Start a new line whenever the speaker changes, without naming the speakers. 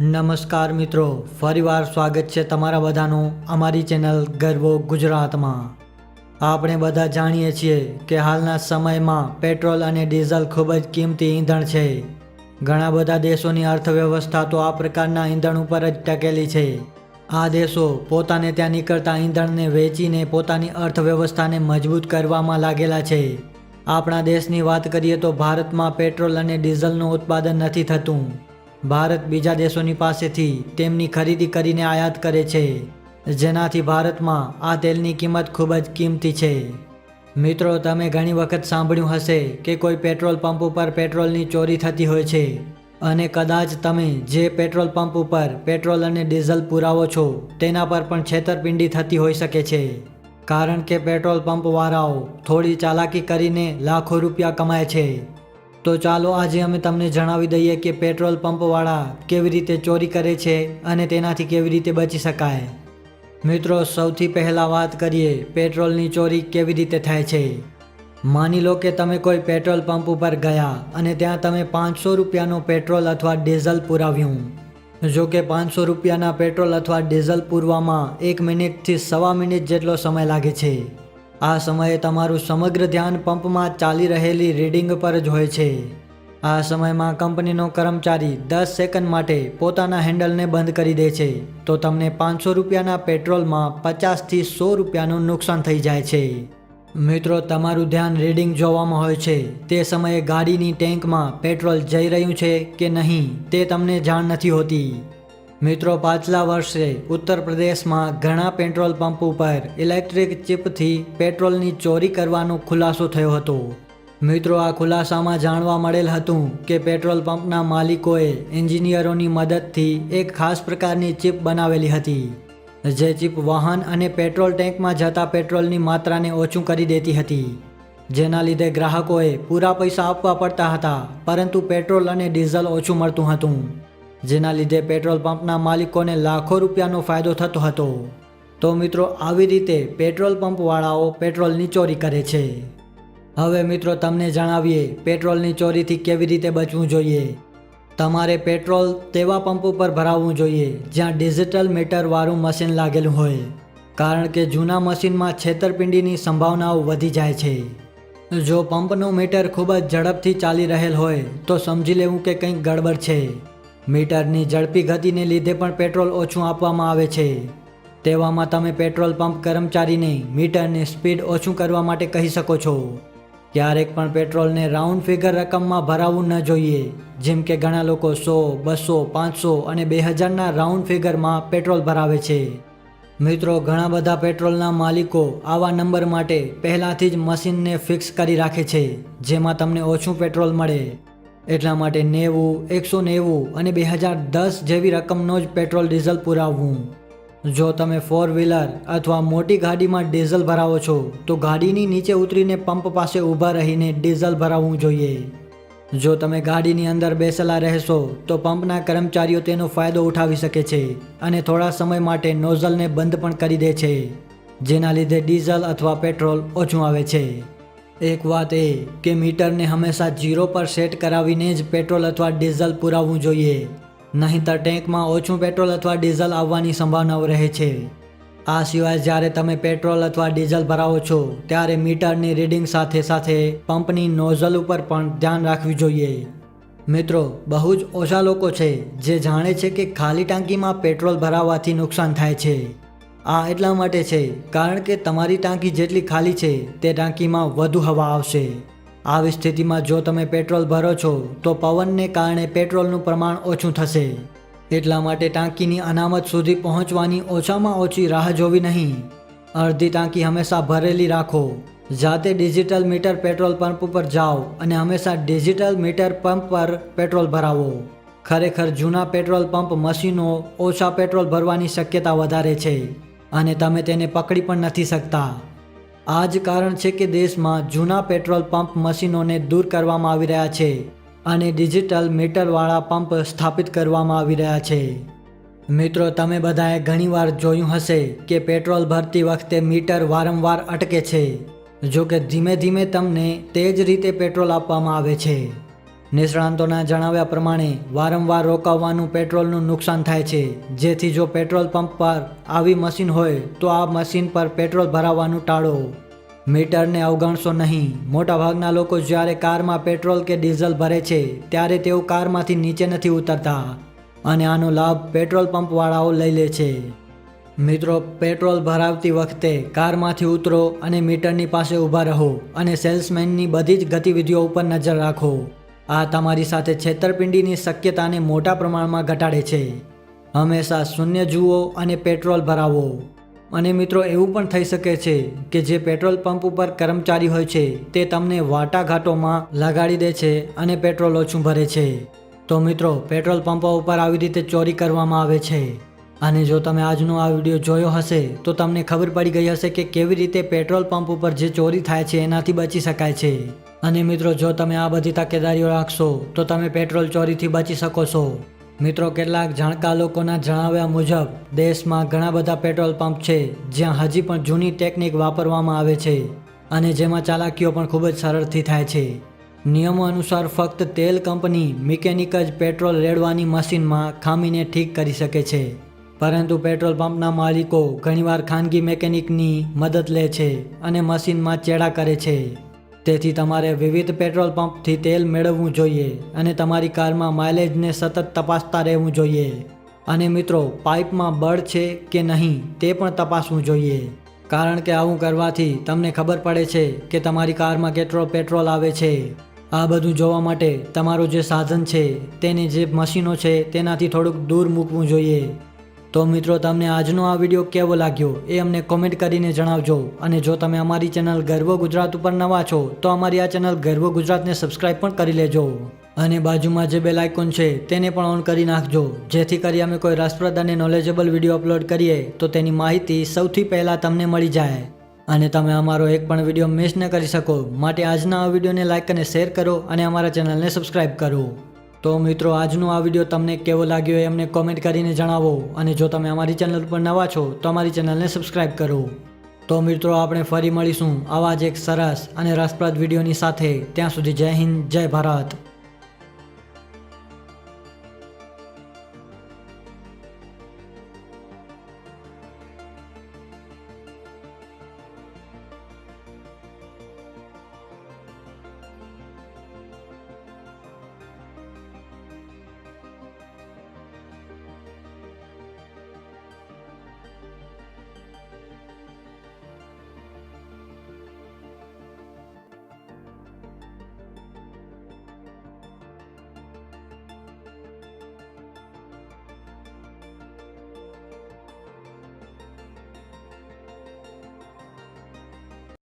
નમસ્કાર મિત્રો, ફરીવાર સ્વાગત છે તમારા બધાનું અમારી ચેનલ ગર્વો ગુજરાતમાં. આપણે બધા જાણીએ છીએ કે હાલના સમયમાં પેટ્રોલ અને ડીઝલ ખૂબ જ કિંમતી ઈંધણ છે. ઘણા બધા દેશોની અર્થવ્યવસ્થા તો આ પ્રકારના ઈંધણ ઉપર જ ટકેલી છે. આ દેશો પોતાને ત્યાં નીકળતા ઈંધણને વેચીને પોતાની અર્થવ્યવસ્થાને મજબૂત કરવામાં લાગેલા છે. આપણા દેશની વાત કરીએ તો ભારતમાં પેટ્રોલ અને ડીઝલનું ઉત્પાદન નથી થતું. ભારત બીજા દેશોની પાસેથી તેમની ખરીદી કરીને આયાત કરે છે. જેનાથી ભારતમાં આ તેલની કિંમત ખૂબ જ કિંમતી છે. મિત્રો, તમે ઘણી વખત સાંભળ્યું હશે કે કોઈ પેટ્રોલ પંપ ઉપર પેટ્રોલની ચોરી થતી હોય છે અને કદાચ તમે જે પેટ્રોલ પંપ ઉપર પેટ્રોલ અને ડીઝલ પુરાવો છો તેના પર પણ છેતરપિંડી થતી હોઈ શકે છે. કારણ કે પેટ્રોલ પંપવાળાઓ થોડી ચાલાકી કરીને લાખો રૂપિયા કમાય છે. તો ચાલો આજે અમે તમને જણાવી દઈએ કે પેટ્રોલ પંપવાળા કેવી રીતે ચોરી કરે છે અને તેનાથી કેવી રીતે બચી શકાય. મિત્રો, સૌથી પહેલાં વાત કરીએ પેટ્રોલની ચોરી કેવી રીતે થાય છે. માની લો કે તમે કોઈ પેટ્રોલ પંપ ઉપર ગયા અને ત્યાં તમે પાંચસો રૂપિયાનો પેટ્રોલ અથવા ડીઝલ પુરાવ્યું. જો કે પાંચસો રૂપિયાના પેટ્રોલ અથવા ડીઝલ પૂરવામાં એક મિનિટથી સવા મિનિટ જેટલો સમય લાગે છે. આ સમયે તમારું સમગ્ર ધ્યાન પંપમાં ચાલી રહેલી રીડિંગ પર જ હોય છે. આ સમયમાં કંપનીનો કર્મચારી દસ સેકન્ડ માટે પોતાના હેન્ડલને બંધ કરી દે છે. તો તમને પાંચસો રૂપિયાના પેટ્રોલમાં પચાસથી સો રૂપિયાનું નુકસાન થઈ જાય છે. મિત્રો, તમારું ધ્યાન રીડિંગ જોવામાં હોય છે. તે સમયે ગાડીની ટેન્કમાં પેટ્રોલ જઈ રહ્યું છે કે નહીં, તે તમને જાણ નથી હોતી. મિત્રો, પાછલા વર્ષે ઉત્તર પ્રદેશમાં ઘણા પેટ્રોલ પંપ ઉપર ઇલેક્ટ્રિક ચિપથી પેટ્રોલની ચોરી કરવાનો ખુલાસો થયો હતો. મિત્રો, આ ખુલાસામાં જાણવા મળેલ હતું કે પેટ્રોલ પંપના માલિકોએ એન્જિનિયરોની મદદથી એક ખાસ પ્રકારની ચિપ બનાવેલી હતી, જે ચિપ વાહન અને પેટ્રોલ ટેન્કમાં જતા પેટ્રોલની માત્રાને ઓછું કરી દેતી હતી. જેના લીધે ગ્રાહકોએ પૂરા પૈસા આપવા પડતા હતા, પરંતુ પેટ્રોલ અને ડીઝલ ઓછું મળતું હતું. જેના લીધે પેટ્રોલ પંપના માલિકોને લાખો રૂપિયાનો ફાયદો થતો હતો. તો મિત્રો, આવી રીતે પેટ્રોલ પંપવાળાઓ પેટ્રોલની ચોરી કરે છે. હવે મિત્રો, તમને જણાવીએ પેટ્રોલની ચોરીથી કેવી રીતે બચવું જોઈએ. તમારે પેટ્રોલ તેવા પંપ ઉપર ભરાવવું જોઈએ, જ્યાં ડિજિટલ મીટરવાળું મશીન લાગેલું હોય. કારણ કે જૂના મશીનમાં છેતરપિંડીની સંભાવનાઓ વધી જાય છે. જો પંપનું મીટર ખૂબ જ ઝડપથી ચાલી રહેલ હોય, તો સમજી લેવું કે કંઈક ગડબડ છે. મીટરની ઝડપી ગતિને લીધે પણ પેટ્રોલ ઓછું આપવામાં આવે છે. તેવામાં તમે પેટ્રોલ પંપ કર્મચારીને મીટરની સ્પીડ ઓછું કરવા માટે કહી શકો છો. ક્યારેક પણ પેટ્રોલને રાઉન્ડ ફિગર રકમમાં ભરાવવું ન જોઈએ, જેમ કે ઘણા લોકો સો, બસો, પાંચસો અને બે હજારના રાઉન્ડ ફિગરમાં પેટ્રોલ ભરાવે છે. મિત્રો, ઘણા બધા પેટ્રોલના માલિકો આવા નંબર માટે પહેલાંથી જ મશીનને ફિક્સ કરી રાખે છે, જેમાં તમને ઓછું પેટ્રોલ મળે. એટલા માટે નેવું, એકસો નેવું અને બે હજાર દસ જેવી રકમનો જ પેટ્રોલ ડીઝલ પુરાવવું. જો તમે ફોર વ્હીલર અથવા મોટી ગાડીમાં ડીઝલ ભરાવો છો, તો ગાડીની નીચે ઉતરીને પંપ પાસે ઊભા રહીને ડીઝલ ભરાવવું જોઈએ. જો તમે ગાડીની અંદર બેસેલા રહેશો, તો પંપના કર્મચારીઓ તેનો ફાયદો ઉઠાવી શકે છે અને થોડા સમય માટે નોઝલને બંધ પણ કરી દે છે, જેના લીધે ડીઝલ અથવા પેટ્રોલ ઓછું આવે છે. એક વાત એ કે મીટરને હંમેશા જીરો પર સેટ કરાવીને જ પેટ્રોલ અથવા ડીઝલ પુરાવવું જોઈએ. નહીંતર ટેન્કમાં ઓછું પેટ્રોલ અથવા ડીઝલ આવવાની સંભાવનાઓ રહે છે. આ સિવાય જ્યારે તમે પેટ્રોલ અથવા ડીઝલ ભરાવો છો, ત્યારે મીટરની રીડિંગ સાથે સાથે પંપની નોઝલ ઉપર પણ ધ્યાન રાખવું જોઈએ. મિત્રો, બહુ જ ઓછા લોકો છે જે જાણે છે કે ખાલી ટાંકીમાં પેટ્રોલ ભરાવવાથી નુકસાન થાય છે. આ એટલા માટે છે, કારણ કે તમારી ટાંકી જેટલી ખાલી છે, તે ટાંકીમાં વધુ હવા આવશે. આવી સ્થિતિમાં જો તમે પેટ્રોલ ભરો છો, તો પવનને કારણે પેટ્રોલનું પ્રમાણ ઓછું થશે. એટલા માટે ટાંકીની અનામત સુધી પહોંચવાની ઓછામાં ઓછી રાહ જોવી નહીં. અડધી ટાંકી હંમેશા ભરેલી રાખો. જાતે ડિજિટલ મીટર પેટ્રોલ પંપ ઉપર જાઓ અને હંમેશા ડિજિટલ મીટર પંપ પર પેટ્રોલ ભરાવો. ખરેખર જૂના પેટ્રોલ પંપ મશીનો ઓછા પેટ્રોલ ભરવાની શક્યતા વધારે છે. અને તમે તેને પકડી પણ નથી શકતા. આ જ કારણ છે કે દેશમાં જૂના પેટ્રોલ પંપ મશીનોને દૂર કરવામાં આવી રહ્યા છે અને ડિજિટલ મીટરવાળા પંપ સ્થાપિત કરવામાં આવી રહ્યા છે. મિત્રો, તમે બધાએ ઘણીવાર જોયું હશે કે પેટ્રોલ ભરતી વખતે મીટર વારંવાર અટકે છે. જો કે ધીમે ધીમે તમને તે જ રીતે પેટ્રોલ આપવામાં આવે છે. નિષ્ણાંતોના જણાવ્યા પ્રમાણે વારંવાર રોકાવવાનું પેટ્રોલનું નુકસાન થાય છે. જેથી જો પેટ્રોલ પંપ પર આવી મશીન હોય, તો આ મશીન પર પેટ્રોલ ભરાવવાનું ટાળો. મીટરને અવગણશો નહીં. મોટાભાગના લોકો જ્યારે કારમાં પેટ્રોલ કે ડીઝલ ભરે છે, ત્યારે તેઓ કારમાંથી નીચે નથી ઉતરતા અને આનો લાભ પેટ્રોલ પંપવાળાઓ લઈ લે છે. મિત્રો, પેટ્રોલ ભરાવતી વખતે કારમાંથી ઉતરો અને મીટરની પાસે ઊભા રહો અને સેલ્સમેનની બધી જ ગતિવિધિઓ ઉપર નજર રાખો. આ તમારી સાથે છેતરપિંડીની શક્યતાને મોટા પ્રમાણમાં ઘટાડે છે. હંમેશા શૂન્ય જુઓ અને પેટ્રોલ ભરાવો. અને મિત્રો, એવું પણ થઈ શકે છે કે જે પેટ્રોલ પંપ ઉપર કર્મચારી હોય છે, તે તમને વાટાઘાટોમાં લગાડી દે છે અને પેટ્રોલ ઓછું ભરે છે. તો મિત્રો, પેટ્રોલ પંપો ઉપર આવી રીતે ચોરી કરવામાં આવે છે. અને જો તમે આજનો આ વીડિયો જોયો હશે, તો તમને ખબર પડી ગઈ હશે કે કેવી રીતે પેટ્રોલ પંપ ઉપર જે ચોરી થાય છે, એનાથી બચી શકાય છે. અને મિત્રો, જો તમે આ બધી તકેદારીઓ રાખશો, તો તમે પેટ્રોલ ચોરીથી બચી શકો છો. મિત્રો, કેટલાક જાણકાર લોકોના જણાવ્યા મુજબ, દેશમાં ઘણા બધા પેટ્રોલ પંપ છે, જ્યાં હજી પણ જૂની ટેકનિક વાપરવામાં આવે છે અને જેમાં ચાલાકીઓ પણ ખૂબ જ સરળથી થાય છે. નિયમો અનુસાર ફક્ત તેલ કંપની મિકેનિક જ પેટ્રોલ રેડવાની મશીનમાં ખામીને ઠીક કરી શકે છે. પરંતુ પેટ્રોલ પંપના માલિકો ઘણીવાર ખાનગી મેકેનિકની મદદ લે છે અને મશીનમાં ચેડા કરે છે. તેથી તમારે વિવિધ પેટ્રોલ પંપથી તેલ મેળવવું જોઈએ અને તમારી કારમાં માઇલેજને સતત તપાસતા રહેવું જોઈએ. અને મિત્રો, પાઇપમાં બળ છે કે નહીં તે પણ તપાસવું જોઈએ. કારણ કે આવું કરવાથી તમને ખબર પડે છે કે તમારી કારમાં કેટલો પેટ્રોલ આવે છે. આ બધું જોવા માટે તમારું જે સાધન છે, તેની જે મશીનો છે, તેનાથી થોડુંક દૂર મૂકવું જોઈએ. તો મિત્રો, તમને આજનો આ વીડિયો કેવો લાગ્યો એ અમને કોમેન્ટ કરીને જણાવજો. અને જો તમે અમારી ચેનલ ગર્વ ગુજરાત ઉપર નવા છો, તો અમારી આ ચેનલ ગર્વ ગુજરાતને સબસ્ક્રાઇબ પણ કરી લેજો. અને બાજુમાં જે બેલ આઇકોન છે, તેને પણ ઓન કરી નાખજો. જેથી કરી અમે કોઈ રસપ્રદ અને નોલેજેબલ વીડિયો અપલોડ કરીએ, તો તેની માહિતી સૌથી પહેલાં તમને મળી જાય. અને તમે અમારો એક પણ વીડિયો મિસ ન કરી શકો. માટે આજના આ વિડીયોને લાઇક અને શેર કરો અને અમારા ચેનલને સબસ્ક્રાઇબ કરો. તો મિત્રો, આજનો આ વીડિયો તમને કેવો લાગ્યો એ અમને કોમેન્ટ કરીને જણાવો અને જો તમે અમારી ચેનલ પર નવા છો, તો અમારી ચેનલને સબસ્ક્રાઈબ કરો. તો મિત્રો, આપણે ફરી મળીશું આવા જ એક સરસ અને રસપ્રદ વિડીયોની સાથે. ત્યાં સુધી જય હિન્દ, જય ભારત.